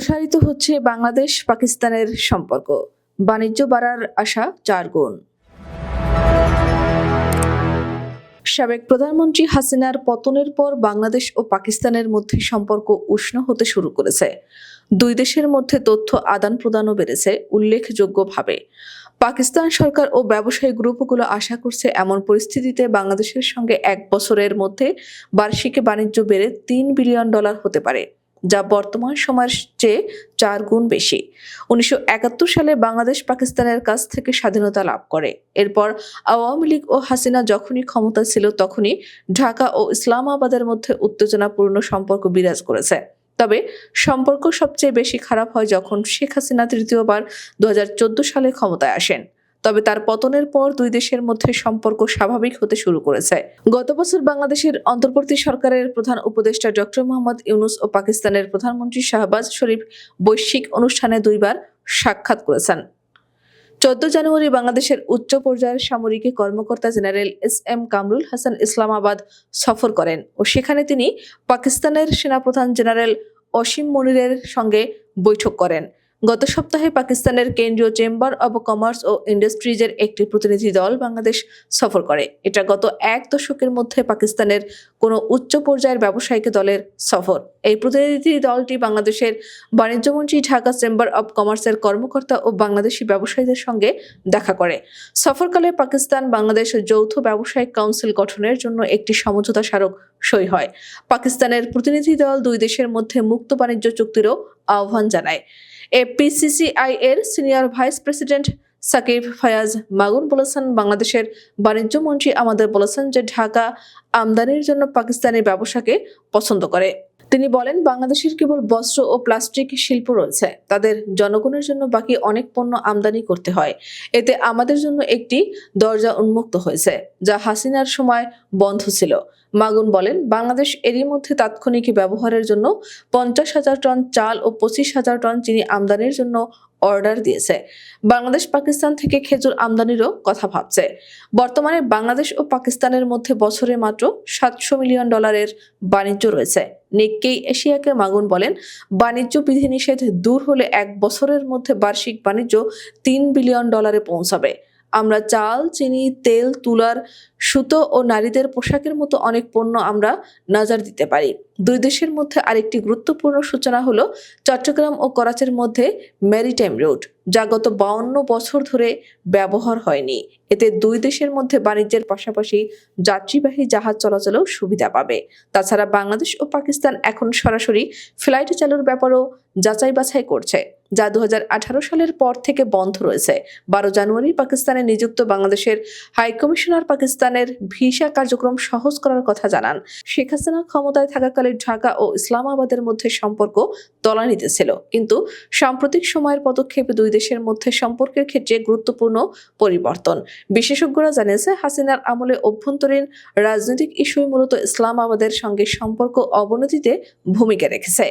প্রসারিত হচ্ছে বাংলাদেশ পাকিস্তানের সম্পর্ক। বাণিজ্য বাড়ার আশা, চার গুণ। সাবেক প্রধানমন্ত্রী হাসিনার পতনের পর বাংলাদেশ ও পাকিস্তানের মধ্যে সম্পর্ক উষ্ণ হতে শুরু করেছে। দুই দেশের মধ্যে তথ্য আদান প্রদানও বেড়েছে, উল্লেখযোগ্যভাবে। পাকিস্তান সরকার ও ব্যবসায়ী গ্রুপগুলো আশা করছে এমন পরিস্থিতিতে বাংলাদেশের সঙ্গে এক বছরের মধ্যে বার্ষিক বাণিজ্য বেড়ে তিন বিলিয়ন ডলার হতে পারে। যা বর্তমান সময়ের চেয়ে চার গুণ বেশি। উনিশশো একাত্তর সালে বাংলাদেশ পাকিস্তানের কাছ থেকে স্বাধীনতা লাভ করে। এরপর আওয়ামী লীগ ও হাসিনা যখনই ক্ষমতা ছিল তখনই ঢাকা ও ইসলামাবাদের মধ্যে উত্তেজনাপূর্ণ সম্পর্ক বিরাজ করেছে। তবে সম্পর্ক সবচেয়ে বেশি খারাপ হয় যখন শেখ হাসিনা তৃতীয়বার দু হাজার চোদ্দ সালে ক্ষমতায় আসেন। তবে তার পতনের পর দুই দেশের মধ্যে সম্পর্ক স্বাভাবিক হতে শুরু করেছে। গত বছর বাংলাদেশের অন্তর্বর্তী সরকারের প্রধান উপদেষ্টা ডক্টর মোহাম্মদ ইউনুস ও পাকিস্তানের প্রধানমন্ত্রী শাহবাজ শরীফ বৈশ্বিক অনুষ্ঠানে দুইবার সাক্ষাৎ করেছেন। চোদ্দ জানুয়ারি বাংলাদেশের উচ্চ পর্যায়ের সামরিক কর্মকর্তা general S M Kamrul Hasan Islamabad সফর করেন ও সেখানে তিনি পাকিস্তানের সেনাপ্রধান জেনারেল অসীম মনিরের সঙ্গে বৈঠক করেন। গত সপ্তাহে পাকিস্তানের কেন্দ্রীয় চেম্বার অব কমার্স ও ইন্ডাস্ট্রিজের একটি প্রতিনিধি দল বাংলাদেশ সফর করে। এটা গত এক দশকের মধ্যে পাকিস্তানের কোনো উচ্চ পর্যায়ের ব্যবসায়িক দলের সফর। এই প্রতিনিধি দলটি বাংলাদেশের বাণিজ্যমন্ত্রী ঢাকা চেম্বার অব কমার্সের কর্মকর্তা ও বাংলাদেশি ব্যবসায়ীদের সঙ্গে দেখা করে। সফরকালে পাকিস্তান বাংলাদেশ যৌথ ব্যবসায়িক কাউন্সিল গঠনের জন্য একটি সমঝোতা স্মারক সই হয়। পাকিস্তানের প্রতিনিধি দল দুই দেশের মধ্যে মুক্ত বাণিজ্য চুক্তিরও আহ্বান জানায়। এপিসিসিআই এর senior vice president Sakib Fayaz Magun বলেছেন, বাংলাদেশের বাণিজ্য মন্ত্রী আমাদের বলেছেন যে ঢাকা আমদানির জন্য পাকিস্তানি ব্যবসাকে পছন্দ করে। তিনি বলেন, বাংলাদেশের কেবল বস্ত্র ও প্লাস্টিক শিল্প রয়েছে। তাদের জনগণের জন্য বাকি অনেক পণ্য আমদানি করতে হয়। এতে আমাদের জন্য একটি দরজা উন্মুক্ত হয়েছে, যা হাসিনার সময় বন্ধ ছিল। মাগুন বলেন, বাংলাদেশ এরই মধ্যে তাৎক্ষণিক ব্যবহারের জন্য পঞ্চাশ হাজার টন চাল ও পঁচিশ হাজার টন চিনি আমদানির জন্য অর্ডার দিয়েছে। বাংলাদেশ, পাকিস্তান থেকে খেজুর আমদানিরও কথা ভাবছে। বর্তমানে বাংলাদেশ ও পাকিস্তানের মধ্যে বছরে মাত্র সাতশো মিলিয়ন ডলারের বাণিজ্য রয়েছে। নিক্কেই এশিয়াকে মাগুন বলেন, বাণিজ্য বিধিনিষেধ দূর হলে এক বছরের মধ্যে বার্ষিক বাণিজ্য তিন বিলিয়ন ডলারে পৌঁছাবে। আমরা চাল, চিনি, তেল, তুলার সুতো ও নারীদের পোশাকের মতো অনেক পণ্য আমরা নজর দিতে পারি। দুই দেশের মধ্যে আরেকটি গুরুত্বপূর্ণ সূচনা হলো চট্টগ্রাম ও করাচির মধ্যে ম্যারিটাইম রুট, যা গত বাউন্ন বছর ধরে ব্যবহার হয়নি। এতে দুই দেশের মধ্যে বাণিজ্যের পাশাপাশি যাত্রীবাহী জাহাজ চলাচলেও সুবিধা পাবে। তাছাড়া বাংলাদেশ ও পাকিস্তান এখন সরাসরি ফ্লাইট চালুর ব্যাপারও যাচাই বাছাই করছে, যা দু হাজার আঠারো সালের পর থেকে বন্ধ রয়েছে। বারো জানুয়ারি পাকিস্তানে নিযুক্ত বাংলাদেশের হাইকমিশনার পাকিস্তানের ভিসা কার্যক্রম সহজ করার কথা জানান। শেখ হাসিনা ক্ষমতায় থাকাকালে ঢাকা ও ইসলামাবাদের মধ্যে সম্পর্ক তলানিতে ছিল। কিন্তু সাম্প্রতিক সময়ের পদক্ষেপে দুই দেশের মধ্যে সম্পর্কের ক্ষেত্রে গুরুত্বপূর্ণ পরিবর্তন। বিশেষজ্ঞরা জানিয়েছে, হাসিনার আমলে অভ্যন্তরীণ রাজনৈতিক ইস্যুই মূলত ইসলামাবাদের সঙ্গে সম্পর্ক অবনতিতে ভূমিকা রেখেছে।